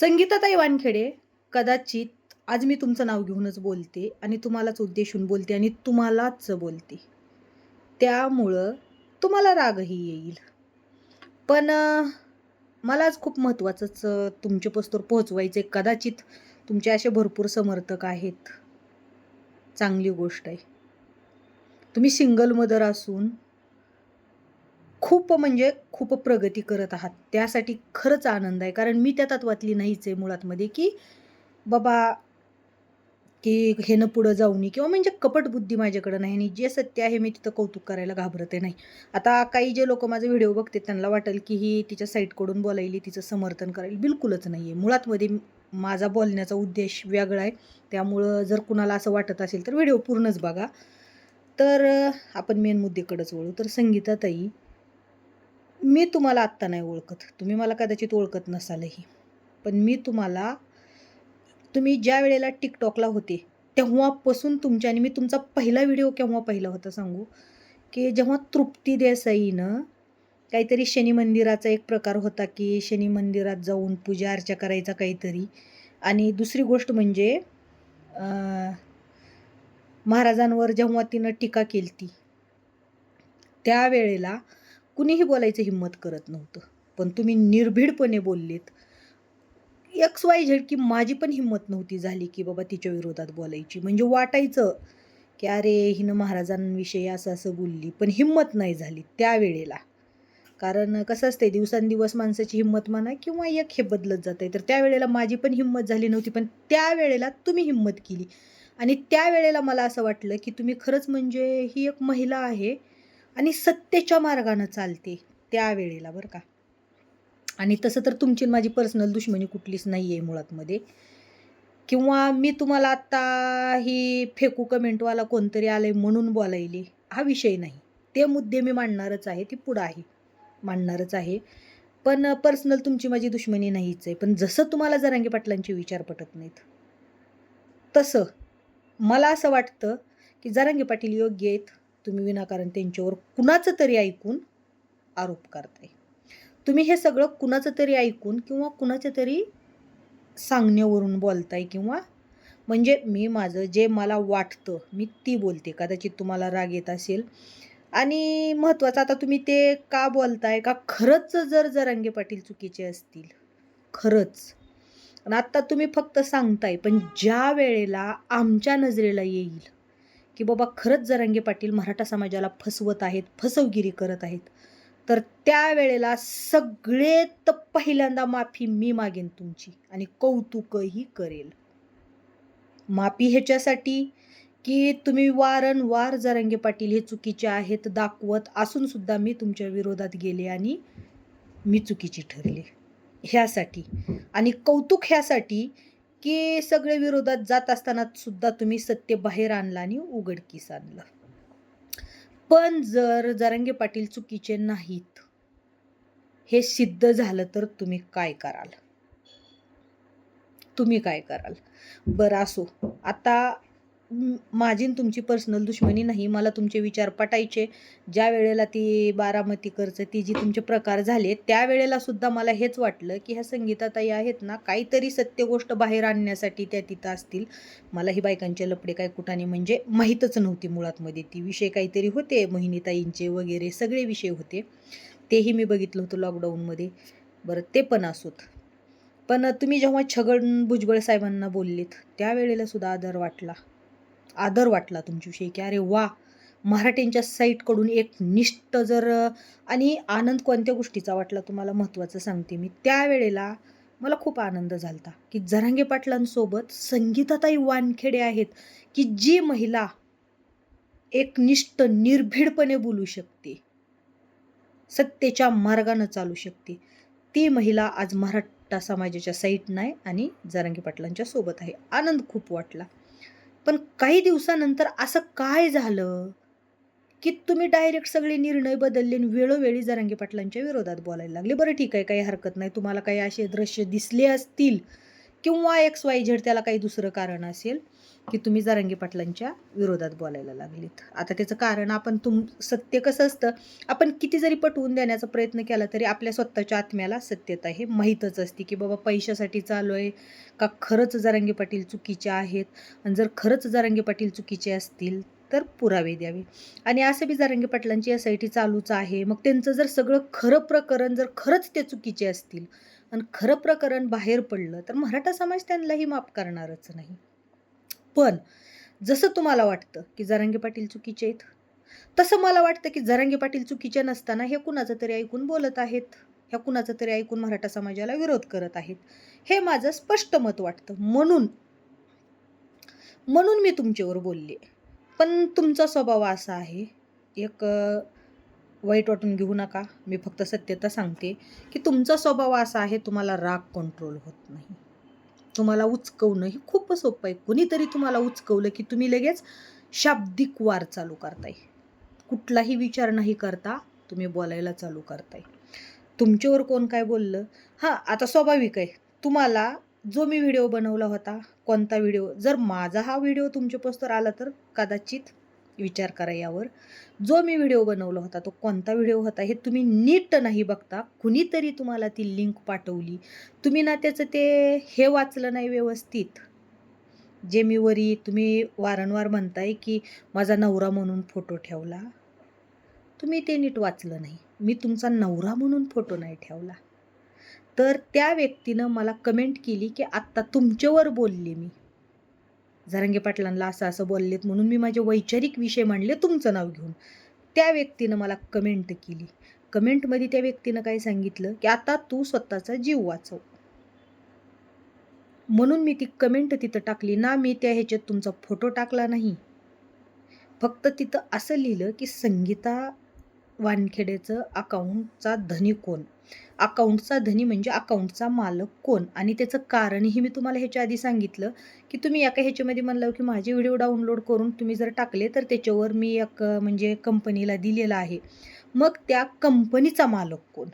संगीताताई वानखेडे कदाचित आज मी तुमचं नाव घेऊनच बोलते आणि तुम्हालाच उद्देशून बोलते आणि तुम्हालाच बोलते. त्यामुळं तुम्हाला रागही येईल. पण मला आज खूप महत्त्वाचंच तुमच्या पस्तोर पोहोचवायचं आहे कदाचित तुमचे असे भरपूर समर्थक आहेत. चांगली गोष्ट आहे. तुम्ही सिंगल मदर असून खूप म्हणजे खूप प्रगती करत आहात. त्यासाठी खरंच आनंद आहे. कारण मी त्या तत्वातली नाहीच आहे मुळातमध्ये की बाबा की हेनं पुढं जाऊ नये किंवा म्हणजे कपट बुद्धी माझ्याकडं नाही आणि जे सत्य आहे मी तिथं कौतुक करायला घाबरते नाही. आता काही जे लोक माझे व्हिडिओ बघते त्यांना वाटेल की ही तिच्या साईटकडून बोलायली तिचं समर्थन करायला. बिलकुलच नाही आहे मुळातमध्ये माझा बोलण्याचा उद्देश वेगळा आहे. त्यामुळं जर कुणाला असं वाटत असेल तर व्हिडिओ पूर्णच बघा. तर आपण मेन मुद्देकडंच वळू. तर संगीताताई मी तुम्हाला आत्ता नाही ओळखत. तुम्ही मला कदाचित ओळखत नसालही. पण मी तुम्हाला तुम्ही ज्या वेळेला टिकटॉकला होते तेव्हापासून तुमच्या आणि मी तुमचा पहिला व्हिडिओ केव्हा पहिला होता सांगू? की जेव्हा तृप्ती देसाईनं काहीतरी शनी मंदिराचा एक प्रकार होता की शनी मंदिरात जाऊन पूजा अर्चा करायचा काहीतरी. आणि दुसरी गोष्ट म्हणजे महाराजांवर जेव्हा तिनं टीका केली ती त्यावेळेला कुणीही बोलायचं हिंमत करत नव्हतं. पण तुम्ही निर्भीडपणे बोललेत. एक्स वाय झेड की माझी पण हिंमत नव्हती झाली की बाबा तिच्या विरोधात बोलायची. म्हणजे वाटायचं की अरे हिनं महाराजांविषयी असं असं बोलली पण हिंमत नाही झाली त्यावेळेला. कारण कसं असते दिवसांदिवस माणसाची हिंमत म्हणा किंवा एक हे बदलत जात आहे तर त्यावेळेला माझी पण हिंमत झाली नव्हती पण त्यावेळेला तुम्ही हिंमत केली. आणि त्यावेळेला मला असं वाटलं की तुम्ही खरंच म्हणजे ही एक महिला आहे आणि सत्तेच्या मार्गानं चालते त्यावेळेला बरं का. आणि तसं तर तुमची माझी पर्सनल दुश्मनी कुठलीच नाही आहे मुळातमध्ये. किंवा मी तुम्हाला आत्ता ही फेकू कमेंटवाला कोणतरी आलं आहे म्हणून बोलायली हा विषय नाही. ते मुद्दे मी मांडणारच आहे ती पुढं आहे मांडणारच आहे. पण पर्सनल तुमची माझी दुश्मनी नाहीच आहे. पण जसं तुम्हाला जरांगे पाटलांचे विचार पटत नाहीत तसं मला असं वाटतं की जरांगे पाटील योग्य आहेत. तुम्ही विनाकारण त्यांच्यावर कुणाचं तरी ऐकून आरोप करताय. तुम्ही हे सगळं कुणाचं तरी ऐकून किंवा कुणाच्या तरी सांगण्यावरून बोलताय किंवा म्हणजे मी माझं जे मला वाटतं मी ती बोलते. कदाचित तुम्हाला राग येत असेल. आणि महत्त्वाचं आता तुम्ही ते का बोलताय? का खरंच जर जरांगे पाटील चुकीचे असतील? खरंच. आणि आत्ता तुम्ही फक्त सांगताय पण ज्या वेळेला आमच्या नजरेला येईल की बाबा खरंच जरांगे पाटील मराठा समाजाला फसवत आहेत फसवगिरी करत आहेत तर त्यावेळेला सगळेत पहिल्यांदा माफी मी मागेन तुमची आणि कौतुकही करेल. माफी ह्याच्यासाठी की तुम्ही वारंवार जरांगे पाटील हे चुकीचे आहेत दाखवत असून सुद्धा मी तुमच्या विरोधात गेले आणि मी चुकीची ठरले. ह्यासाठी आणि कौतुक ह्यासाठी की सगळे विरोधात जात असताना सुद्धा तुम्ही सत्य बाहेर आणलं आणि उघडकीस आणलं. पण जर जरांगे पाटील चुकीचे नाहीत हे सिद्ध झालं तर तुम्ही काय कराल? तुम्ही काय कराल? बरं असो आता माझी तुमची पर्सनल दुश्मनी नाही मला तुमचे विचार पटायचे. ज्या वेळेला ती बारामतीकरचं ती जी तुमचे प्रकार झाले त्यावेळेला सुद्धा मला हेच वाटलं की ह्या संगीताताई आहेत ना काहीतरी सत्य गोष्ट बाहेर आणण्यासाठी त्या तिथं असतील. मला ही बायकांचे लपडे काय कुठाने म्हणजे माहीतच नव्हती मुळातमध्ये. ती विषय काहीतरी होते मोहिनीताईंचे वगैरे सगळे विषय होते. तेही मी बघितलं होतं लॉकडाऊनमध्ये बरं ते पण असोत. पण तुम्ही जेव्हा छगन भुजबळ साहेबांना बोललेत त्यावेळेला सुद्धा आदर वाटला. आदर वाटला तुमच्याविषयी की अरे वा मराठ्यांच्या साईटकडून एक निष्ठ जर आणि आनंद कोणत्या गोष्टीचा वाटला तुम्हाला? महत्त्वाचं सांगते मी. त्यावेळेला मला खूप आनंद झालता की जरांगे पाटलांसोबत संगीताताई वानखेडे आहेत की जी महिला एक निष्ठ निर्भीडपणे बोलू शकते सत्तेच्या मार्गानं चालू शकते. ती महिला आज मराठा समाजाच्या साईट नाही आणि जरांगे पाटलांच्या सोबत आहे. आनंद खूप वाटला. पण काही दिवसानंतर असं काय झालं? की तुम्ही डायरेक्ट सगळे निर्णय बदलले आणि वेळोवेळी जरांगे पाटलांच्या विरोधात बोलायला लागले. बरं ठीक आहे काही हरकत नाही. तुम्हाला काही असे दृश्य दिसले असतील किंवा एक्स वाय झेड त्याला काही दुसरं कारण असेल. की तुम्ही जारंगीपाटलांच्या विरोधात बोलायला लागलीत. आता त्याचं कारण आपण तुम सत्य कसं असतं? आपण किती जरी पटवून देण्याचा प्रयत्न केला तरी आपल्या स्वतःच्या आत्म्याला सत्यता हे माहीतच असते की बाबा पैशासाठी चालू आहे का खरंच जारंगी पाटील चुकीचे आहेत? आणि जर खरंच जारंगी पाटील चुकीचे असतील तर पुरावे द्यावे. आणि असं बी जारंगी पाटलांची एस आय टी चालूच आहे. मग त्यांचं जर सगळं खरं प्रकरण जर खरंच ते चुकीचे असतील आणि खरं प्रकरण बाहेर पडलं तर मराठा समाज त्यांनाही माफ करणारच नाही. पण जसं तुम्हाला वाटतं की जरांगे पाटील चुकीचे आहेत तसं मला वाटतं की जरांगे पाटील चुकीचे नसताना हे कुणाचं तरी ऐकून बोलत आहेत ह्या कुणाचं तरी ऐकून मराठा समाजाला विरोध करत आहेत हे माझं स्पष्ट मत वाटतं. म्हणून म्हणून मी तुमच्यावर बोलले. पण तुमचा स्वभाव असा आहे एक वाईट वाटून घेऊ नका. मी फक्त सत्यता सांगते की तुमचा स्वभाव असा आहे तुम्हाला राग कंट्रोल होत नाही. तुम्हाला उचकवणं हे खूप सोपं आहे. कुणीतरी तुम्हाला उचकवलं की तुम्ही लगेच शाब्दिक वार चालू करताय. कुठलाही विचार नाही करता तुम्ही बोलायला चालू करताय. तुमच्यावर कोण काय बोललं? हां आता स्वाभाविक आहे. तुम्हाला जो मी व्हिडिओ बनवला होता कोणता व्हिडिओ? जर माझा हा व्हिडिओ तुमच्या पोस्टर आला तर कदाचित विचार करा यावर. जो मी व्हिडिओ बनवला होता तो कोणता व्हिडिओ होता हे तुम्ही नीट नाही बघता. कुणीतरी तुम्हाला ती लिंक पाठवली. तुम्ही ना त्याचं ते हे वाचलं नाही व्यवस्थित. जे मी वरी तुम्ही वारंवार म्हणताय की माझा नवरा म्हणून फोटो ठेवला. तुम्ही ते नीट वाचलं नाही. मी तुमचा नवरा म्हणून फोटो नाही ठेवला. तर त्या व्यक्तीनं मला कमेंट केली की आत्ता तुमच्यावर बोलले मी. झरंगे पाटलांना असं असं बोललेत म्हणून मी माझे वैचारिक विषय मांडले तुमचं नाव घेऊन. त्या व्यक्तीनं मला कमेंट केली. कमेंटमध्ये त्या व्यक्तीनं काय सांगितलं? की आता तू स्वतःचा जीव वाचव. म्हणून मी ती कमेंट तिथं टाकली. ना मी त्या ह्याच्यात तुमचा फोटो टाकला नाही. फक्त तिथं असं लिहिलं की संगीता वानखेडेचं अकाउंटचा धनी कोण? अकाउंटचा धनी म्हणजे अकाउंटचा मालक कोण? आणि त्याचं कारणही मी तुम्हाला ह्याच्या आधी सांगितलं की तुम्ही एका ह्याच्यामध्ये म्हणलं की माझे व्हिडिओ डाउनलोड करून तुम्ही जर टाकले तर त्याच्यावर मी एक म्हणजे कंपनीला दिलेला आहे. मग त्या कंपनीचा मालक कोण?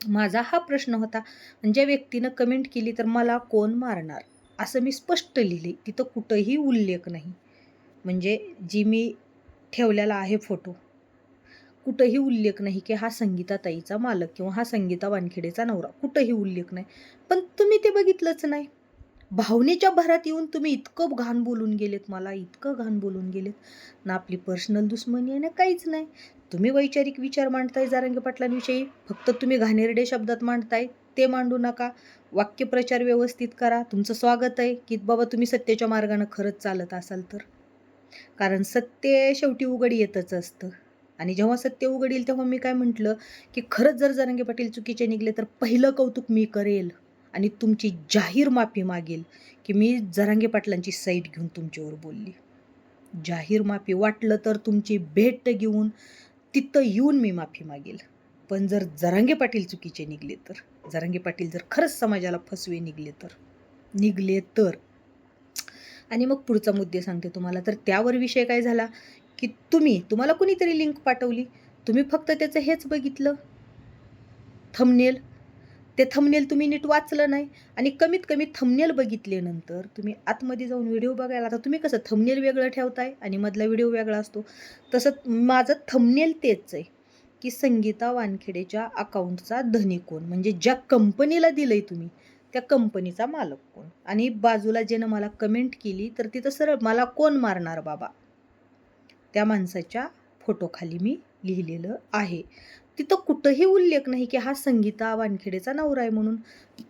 माझा हा प्रश्न होता. म्हणजे ज्या व्यक्तीनं कमेंट केली तर मला कोण मारणार? असं मी स्पष्ट लिहिले. तिथं कुठंही उल्लेख नाही. म्हणजे जी मी ठेवलेला आहे फोटो कुठंही उल्लेख नाही की हा संगीताताईचा मालक किंवा हा संगीता वानखेडेचा नवरा कुठंही उल्लेख नाही. पण तुम्ही ते बघितलंच नाही. भावनेच्या भरात येऊन तुम्ही इतकं घाण बोलून गेलेत मला इतकं घाण बोलून गेलेत. ना आपली पर्सनल दुश्मनी आहे ना काहीच नाही. तुम्ही वैचारिक विचार मांडताय जारंगे पाटलांविषयी फक्त तुम्ही घाणेरडे शब्दात मांडताय ते मांडू नका. वाक्यप्रचार व्यवस्थित करा. तुमचं स्वागत आहे की बाबा तुम्ही सत्याच्या मार्गानं खरंच चालत असाल तर. कारण सत्य शेवटी उघड येतच असतं. आणि जेव्हा सत्य उघडील तेव्हा मी काय म्हटलं की खरंच जर जरांगे पाटील चुकीचे निघले तर पहिलं कौतुक मी करेल आणि तुमची जाहीर माफी मागेल की मी जरांगे पाटलांची साईट घेऊन तुमच्यावर बोलली. जाहीर माफी वाटलं तर तुमची भेट घेऊन तिथं येऊन मी माफी मागेल. पण जर जरांगे पाटील चुकीचे निघले तर जरांगे पाटील जर खरंच समाजाला फसवे निघले तर निघले तर. आणि मग पुढचा मुद्दे सांगते तुम्हाला. तर त्यावर विषय काय झाला? की तुम्ही तुम्हाला कुणीतरी लिंक पाठवली? तुम्ही फक्त त्याचं हेच बघितलं? थमनेल ते थमनेल तुम्ही नीट वाचलं नाही आणि कमीत कमी थमनेल बघितल्यानंतर तुम्ही आतमध्ये जाऊन व्हिडिओ बघायला आता तुम्ही कसं थमनेल वेगळं ठेवताय आणि मधला व्हिडिओ वेगळा असतो. तसं माझं थमनेल तेच आहे की संगीता वानखेडेच्या अकाउंटचा धनी कोण? म्हणजे ज्या कंपनीला दिलंय तुम्ही त्या कंपनीचा मालक कोण? आणि बाजूला ज्यानं मला कमेंट केली तर तिथं सरळ मला कोण मारणार बाबा? त्या माणसाच्या फोटोखाली मी लिहिलेलं आहे. तिथं कुठंही उल्लेख नाही की हा संगीता वानखेडेचा नवरा आहे म्हणून.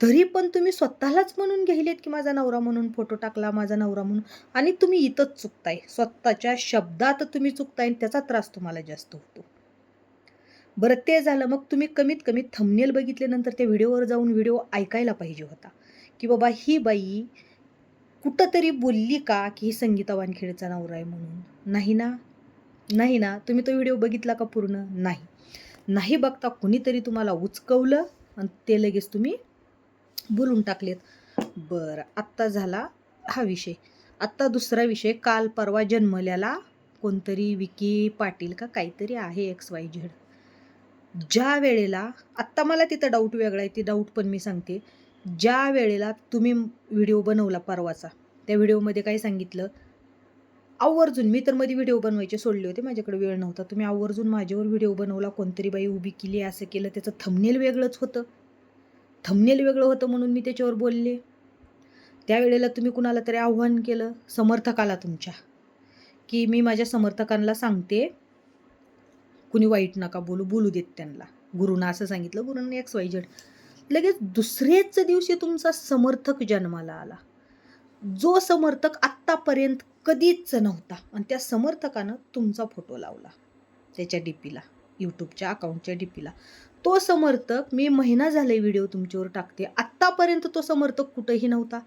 तरी पण तुम्ही स्वतःलाच म्हणून घ्यायलेत की माझा नवरा म्हणून फोटो टाकला माझा नवरा म्हणून? आणि तुम्ही इथंच चुकताय. स्वतःच्या शब्दात तुम्ही चुकताय आणि त्याचा त्रास तुम्हाला जास्त होतो. बरं ते झालं. मग तुम्ही कमीत कमी थंबनेल बघितल्यानंतर त्या व्हिडिओवर जाऊन व्हिडिओ ऐकायला पाहिजे होता. की बाबा ही बाई कुठंतरी बोलली का की ही संगीता वानखेडेचा नवरा आहे म्हणून? नाही ना? नाही ना? तुम्ही तो व्हिडिओ बघितला का पूर्ण? नाही. नाही बघता कुणीतरी तुम्हाला उचकवलं आणि ते लगेच तुम्ही बोलून टाकलेत. बरं आत्ता झाला हा विषय. आत्ता दुसरा विषय काल परवा जन्मल्याला कोणतरी विकी पाटील का काहीतरी आहे एक्स वाय झेड ज्या वेळेला आत्ता मला तिथं डाऊट वेगळा आहे ती डाऊट पण मी सांगते. ज्या वेळेला तुम्ही व्हिडिओ बनवला परवाचा त्या व्हिडिओमध्ये काय सांगितलं? आवर्जून मी तर मध्ये व्हिडिओ बनवायचे सोडले होते माझ्याकडे वेळ नव्हता. तुम्ही आवर्जून माझ्यावर व्हिडिओ बनवला कोणतरी बाई उभी केली असं केलं त्याचं थमनेल वेगळंच होतं. थमनेल वेगळं होतं म्हणून मी त्याच्यावर बोलले. त्यावेळेला तुम्ही कुणाला तरी आव्हान केलं समर्थकाला तुमच्या की मी माझ्या समर्थकांना सांगते कुणी वाईट नका बोलू बोलू देत त्यांना. गुरुनं असं सांगितलं गुरुनं एक्स वाय झेड लगेच दुसऱ्याच दिवशी तुमचा समर्थक जन्माला आला. जो समर्थक आत्तापर्यंत कधीच नव्हता. आणि त्या समर्थकानं तुमचा फोटो लावला. त्याच्या डी पीला यूट्यूबच्या अकाउंटच्या डी पीला तो समर्थक मी महिना झाले व्हिडिओ तुमच्यावर टाकते. आत्तापर्यंत तो समर्थक कुठंही नव्हता.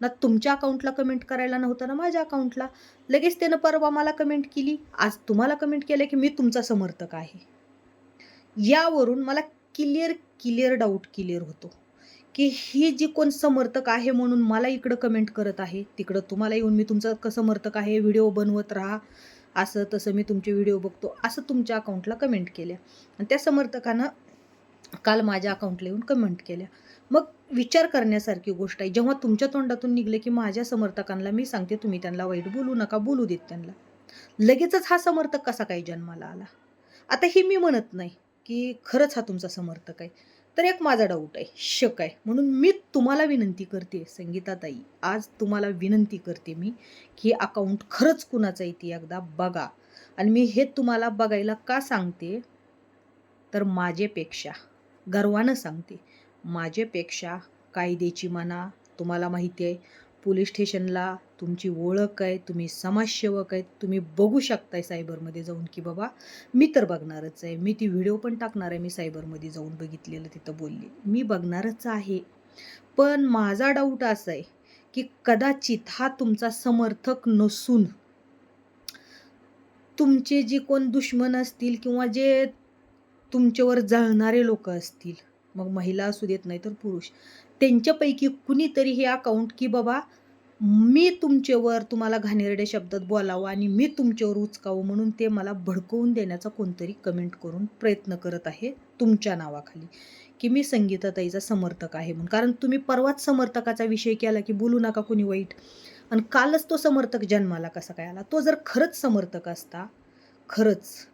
ना तुमच्या अकाउंटला कमेंट करायला नव्हता ना माझ्या अकाउंटला लगेच त्यानं परवा मला कमेंट केली. आज तुम्हाला कमेंट केलं की मी तुमचा समर्थक आहे. यावरून मला क्लिअर क्लिअर डाऊट क्लिअर होतो. की ही जी कोण समर्थक आहे म्हणून मला इकडं कमेंट करत आहे तिकडं तुम्हाला येऊन मी तुमचा क समर्थक आहे व्हिडिओ बनवत राहा. असं तसं मी तुमचे व्हिडिओ बघतो असं तुमच्या अकाउंटला कमेंट केल्या. आणि त्या समर्थकानं काल माझ्या अकाउंटला येऊन कमेंट केल्या. मग विचार करण्यासारखी गोष्ट आहे. जेव्हा तुमच्या तोंडातून निघले की माझ्या समर्थकांना मी सांगते तुम्ही त्यांना वाईट बोलू नका बोलू देत त्यांना. लगेचच हा समर्थक कसा काही जन्माला आला? आता हे मी म्हणत नाही की खरंच हा तुमचा समर्थक आहे. तर एक माझा डाऊट आहे. शक आहे. म्हणून मी तुम्हाला विनंती करते संगीताताई आज तुम्हाला विनंती करते मी की अकाउंट खरंच कुणाचं आहे ती एकदा बघा. आणि मी हे तुम्हाला बघायला का सांगते? तर माझेपेक्षा गर्वानं सांगते माझेपेक्षा कायद्याची म्हणा तुम्हाला माहिती आहे. पोलीस स्टेशनला तुमची ओळख आहे तुम्ही समाजसेवक आहेत तुम्ही बघू शकताय सायबरमध्ये जाऊन की बाबा मी तर बघणारच आहे. मी ती व्हिडिओ पण टाकणार आहे मी सायबरमध्ये जाऊन बघितलेलं तिथं बोलली. मी बघणारच आहे. पण माझा डाऊट असा आहे की कदाचित हा तुमचा समर्थक नसून तुमचे जे कोण दुश्मन असतील किंवा जे तुमच्यावर जळणारे लोक असतील मग महिला असू देत नाही तर पुरुष त्यांच्यापैकी कुणीतरी हे अकाउंट की बाबा मी तुमच्यावर तुम्हाला घाणेरड्या शब्दात बोलावं आणि मी तुमच्यावर उचकावं म्हणून ते मला भडकवून देण्याचा कोणतरी कमेंट करून प्रयत्न करत आहे तुमच्या नावाखाली. की मी संगीताताईचा समर्थक आहे म्हणून. कारण तुम्ही परवाच समर्थकाचा विषय केला की बोलू नका कोणी वाईट. आणि कालच तो समर्थक जन्माला कसा काय आला? तो जर खरंच समर्थक असता खरंच.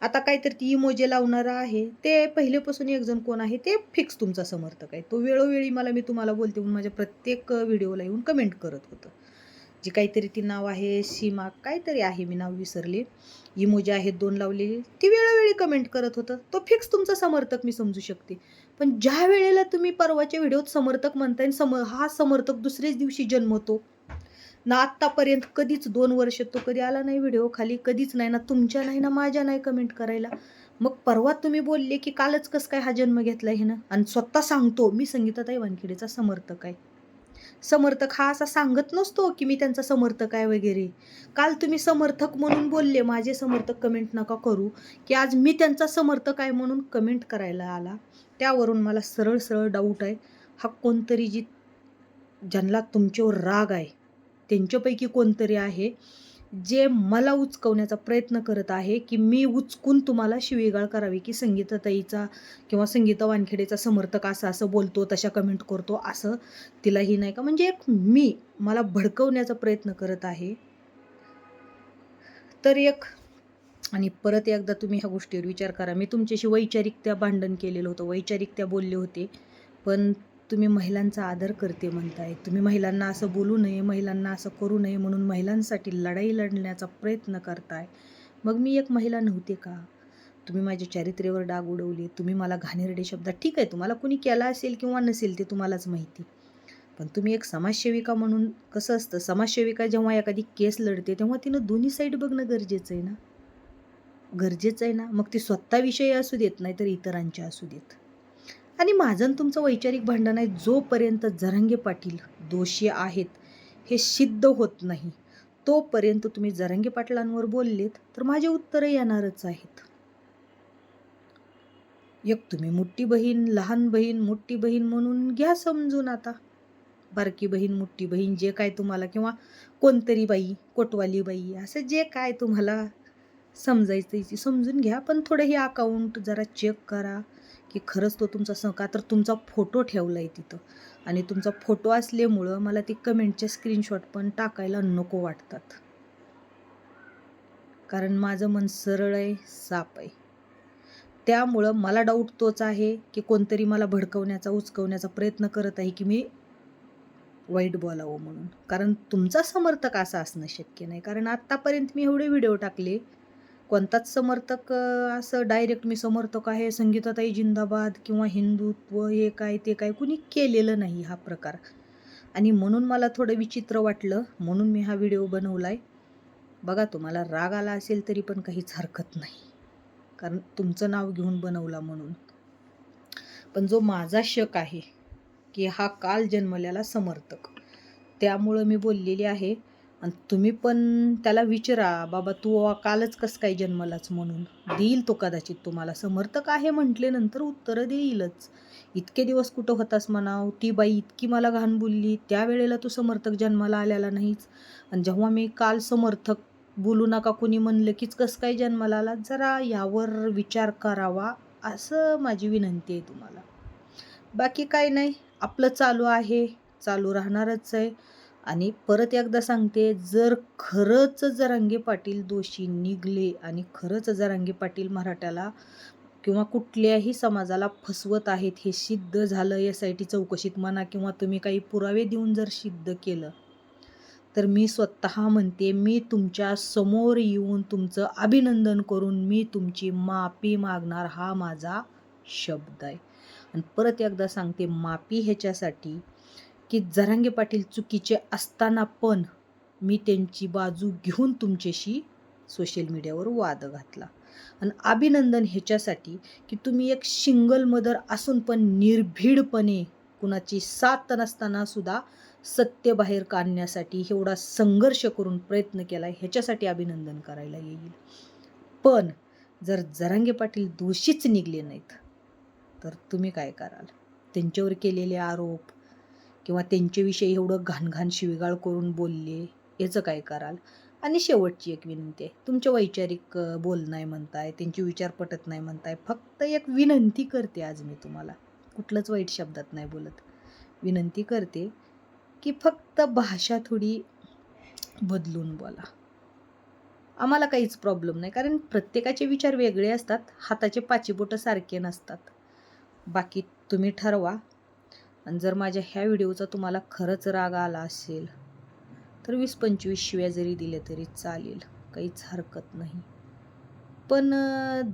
आता काहीतरी ती इमोजे लावणारा आहे. ते पहिलेपासून एक जण कोण आहे ते फिक्स तुमचा समर्थक आहे. तो वेळोवेळी मला मी तुम्हाला बोलते म्हणून माझ्या प्रत्येक व्हिडिओला येऊन कमेंट करत होतं. जी काहीतरी ती नाव आहे सीमा काहीतरी आहे मी नाव विसरले. इमोजे आहेत दोन लावलेली. ती वेळोवेळी कमेंट करत होतं. तो फिक्स तुमचा समर्थक मी समजू शकते. पण ज्या वेळेला तुम्ही परवाच्या व्हिडिओत समर्थक म्हणताय सम हा समर्थक दुसऱ्याच दिवशी जन्मतो ना आत्तापर्यंत कधीच दोन वर्ष तो कधी आला नाही व्हिडिओ खाली कधीच नाही ना तुमच्या नाही ना माझ्या नाही कमेंट करायला. मग परवा तुम्ही बोलले की कालच कसं काय हा जन्म घेतला हे ना आणि स्वतः सांगतो मी संगीताताई वानखेडेचा समर्थक आहे. समर्थक हा असा सांगत नसतो की मी त्यांचा समर्थक आहे वगैरे. काल तुम्ही समर्थक म्हणून बोलले माझे समर्थक कमेंट नका करू. की आज मी त्यांचा समर्थक आहे म्हणून कमेंट करायला आला. त्यावरून मला सरळ सरळ डाऊट आहे. हा कोणतरी जी ज्यांना तुमच्यावर राग आहे त्यांच्यापैकी कोणतरी आहे जे मला उचकवण्याचा प्रयत्न करत आहे की मी उचकून तुम्हाला शिवीगाळ करावी की संगीताताईचा किंवा संगीता वानखेडेचा समर्थक असा असं बोलतो तशा कमेंट करतो असं तिलाही नाही का? म्हणजे एक मी मला भडकवण्याचा प्रयत्न करत आहे. तर एक आणि परत एकदा तुम्ही ह्या गोष्टीवर विचार करा. मी तुमच्याशी वैचारिकत्या भांडण केलेलं होतं वैचारिकत्या बोलले होते. पण तुम्ही महिलांचा आदर करते म्हणताय. तुम्ही महिलांना असं बोलू नये महिलांना असं करू नये म्हणून महिलांसाठी लढाई लढण्याचा प्रयत्न करताय. मग मी एक महिला नव्हते का? तुम्ही माझ्या चारित्र्यावर डाग उडवले. तुम्ही मला घाणेरडे शब्दात ठीक आहे तुम्हाला कुणी केला असेल किंवा नसेल ते तुम्हालाच माहिती. पण तुम्ही एक समाजसेविका म्हणून कसं असतं? समाजसेविका जेव्हा एखादी केस लढते तेव्हा तिनं दोन्ही साईड बघणं गरजेचं आहे ना? गरजेचं आहे ना? मग ती स्वतःविषयी असू देत नाही तर इतरांच्या असू देत. आणि माझं आणि तुमचं वैचारिक भांडण आहे जोपर्यंत जरंगे पाटील दोषी आहेत हे सिद्ध होत नाही तोपर्यंत तुम्ही जरंगे पाटलांवर बोललेत तर माझे उत्तरं येणारच आहेत. एक तुम्ही मोठी बहीण लहान बहीण मोठी बहीण म्हणून घ्या समजून आता. बारकी बहीण मोठी बहीण जे काय तुम्हाला किंवा कोणतरी बाई कोटवाली बाई असं जे काय तुम्हाला समजायचं समजून घ्या पण थोडं हे अकाउंट जरा चेक करा. की खरंच तो तुमचा स तर तुमचा फोटो ठेवला आहे तिथं. आणि तुमचा फोटो असल्यामुळं मला ती कमेंटचे स्क्रीनशॉट पण टाकायला नको वाटतात. कारण माझं मन सरळ आहे साप आहे. त्यामुळं मला डाऊट तोच आहे की कोणतरी मला भडकवण्याचा उचकवण्याचा प्रयत्न करत आहे की मी वाईट बोलावं म्हणून. कारण तुमचा समर्थक असा असणं शक्य नाही. कारण आत्तापर्यंत मी एवढे व्हिडिओ टाकले कोणताच समर्थक असं डायरेक्ट मी समर्थक आहे संगीताताई जिंदाबाद किंवा हिंदुत्व हे काय ते काय कुणी केलेलं नाही हा प्रकार. आणि म्हणून मला थोडं विचित्र वाटलं म्हणून मी हा व्हिडिओ बनवला आहे बघा तुम्हाला राग आला असेल तरी पण काहीच हरकत नाही. कारण तुमचं नाव घेऊन बनवला म्हणून. पण जो माझा शक आहे की हा काल जन्मलेला समर्थक त्यामुळं मी बोललेली आहे आणि तुम्ही पण त्याला विचारा बाबा तू कालच कसं काय जन्मलाच म्हणून. देईल तो कदाचित तुम्हाला. समर्थक आहे म्हटल्यानंतर उत्तरं देईलच. इतके दिवस कुठं होतास म्हणाव? ती बाई इतकी मला घाण बोलली. त्यावेळेला तू समर्थक जन्माला आलेला नाहीच. आणि जेव्हा मी काल समर्थक बोलू नका कोणी म्हणलं कीच कसं काय जन्माला आला? जरा यावर विचार करावा असं माझी विनंती आहे तुम्हाला. बाकी काय नाही. आपलं चालू आहे. चालू राहणारच आहे. आणि परत एकदा सांगते जर खरंच जरांगे पाटील दोषी निघले आणि खरंच जरांगे पाटील मराठ्याला किंवा कुठल्याही समाजाला फसवत आहेत हे सिद्ध झालं एस आय टी चौकशीत म्हणा किंवा तुम्ही काही पुरावे देऊन जर सिद्ध केलं तर मी स्वतः म्हणते मी तुमच्यासमोर येऊन तुमचं अभिनंदन करून मी तुमची माफी मागणार हा माझा शब्द आहे. आणि परत एकदा सांगते माफी ह्याच्यासाठी की जरांगे पाटील चुकीचे असताना पण मी त्यांची बाजू घेऊन तुमच्याशी सोशल मीडियावर वाद घातला. आणि अभिनंदन ह्याच्यासाठी की तुम्ही एक सिंगल मदर असून पण निर्भीडपणे कुणाची साथ नसताना सुद्धा सत्य बाहेर काढण्यासाठी एवढा संघर्ष करून प्रयत्न केला ह्याच्यासाठी अभिनंदन करायला येईल. पण जर जरांगे पाटील दोषीच निघले नाहीत तर तुम्ही काय कराल? त्यांच्यावर केलेले आरोप किंवा त्यांच्याविषयी एवढं घाणघाण शिवीगाळ करून बोलले याचं काय कराल? आणि शेवटची एक विनंती आहे तुमच्या वैचारिक बोल नाही आहे म्हणताय त्यांचे विचार पटत नाही म्हणताय फक्त एक विनंती करते आज मी तुम्हाला. कुठलंच वाईट शब्दात नाही बोलत. विनंती करते की फक्त भाषा थोडी बदलून बोला. आम्हाला काहीच प्रॉब्लेम नाही कारण प्रत्येकाचे विचार वेगळे असतात हाताचे पाचीबोटं सारखे नसतात. बाकी तुम्ही ठरवा आणि जर माझ्या ह्या व्हिडिओचा तुम्हाला खरंच राग आला असेल तर वीस पंचवीस शिव्या जरी दिल्या तरी चालेल काहीच हरकत नाही. पण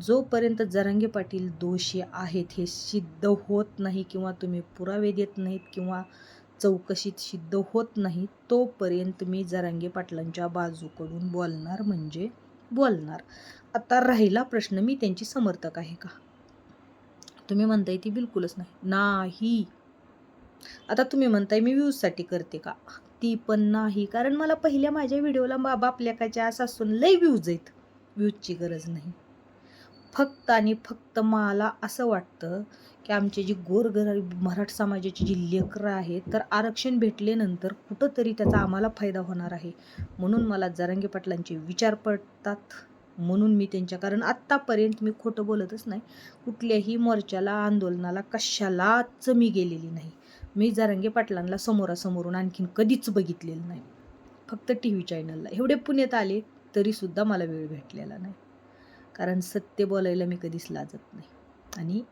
जोपर्यंत जरांगे पाटील दोषी आहेत हे सिद्ध होत नाही किंवा तुम्ही पुरावे देत नाहीत किंवा चौकशीत सिद्ध होत नाही तोपर्यंत मी जरांगे पाटलांच्या बाजूकडून बोलणार म्हणजे बोलणार. आता राहिला प्रश्न मी त्यांची समर्थक आहे का? तुम्ही म्हणताय ती बिलकुलच नाही. नाही. आता तुम्ही म्हणताय मी व्ह्यूजसाठी करते का? ती पण नाही. कारण मला पहिल्या माझ्या व्हिडिओला बाबा आपल्याकाच्या सासून लय व्ह्यूज आहेत व्ह्यूजची गरज नाही. फक्त आणि फक्त मला असं वाटतं की आमचे जी गोरगर मराठ समाजाची जी लेकरं आहेत तर आरक्षण भेटल्यानंतर कुठंतरी त्याचा आम्हाला फायदा होणार आहे. म्हणून मला जरांगे पाटलांचे विचार पडतात. म्हणून मी त्यांच्या कारण आत्तापर्यंत मी खोटं बोलतच नाही. कुठल्याही मोर्चाला आंदोलनाला कशालाच मी गेलेली नाही. मी जारंगे पाटलांना समोरासमोरून आणखीन कधीच बघितलेलं नाही. फक्त टी व्ही चॅनलला. एवढे पुण्यात आले तरीसुद्धा मला वेळ भेटलेला नाही. कारण सत्य बोलायला मी कधीच लाजत नाही आणि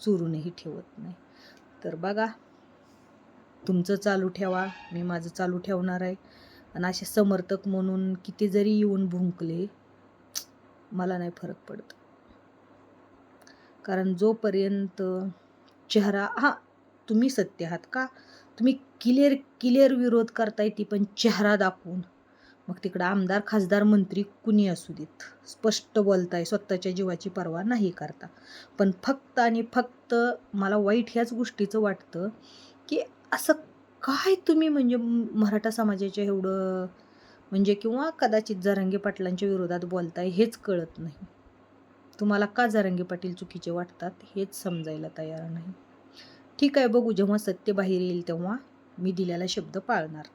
चोरूनही ठेवत नाही. तर बघा तुमचं चालू ठेवा मी माझं चालू ठेवणार आहे. आणि असे समर्थक म्हणून किती जरी येऊन भुंकले मला नाही फरक पडत. कारण जोपर्यंत चेहरा हा तुम्ही सत्य आहात का? तुम्ही क्लिअर क्लिअर विरोध करताय ती पण चेहरा दाखवून. मग तिकडं आमदार खासदार मंत्री कुणी असू देत? स्पष्ट बोलताय स्वतःच्या जीवाची पर्वा नाही करता. पण फक्त आणि फक्त मला वाईट ह्याच गोष्टीचं वाटतं की असं काय तुम्ही म्हणजे मराठा समाजाच्या एवढं म्हणजे किंवा कदाचित जरांगे पाटलांच्या विरोधात बोलताय हेच कळत नाही. तुम्हाला का जरांगे पाटील चुकीचे वाटतात हेच समजायला तयार नाही. ठीक आहे बघू जेव्हा सत्य बाहेर येईल तेव्हा मी दिलेला शब्द पाळणार.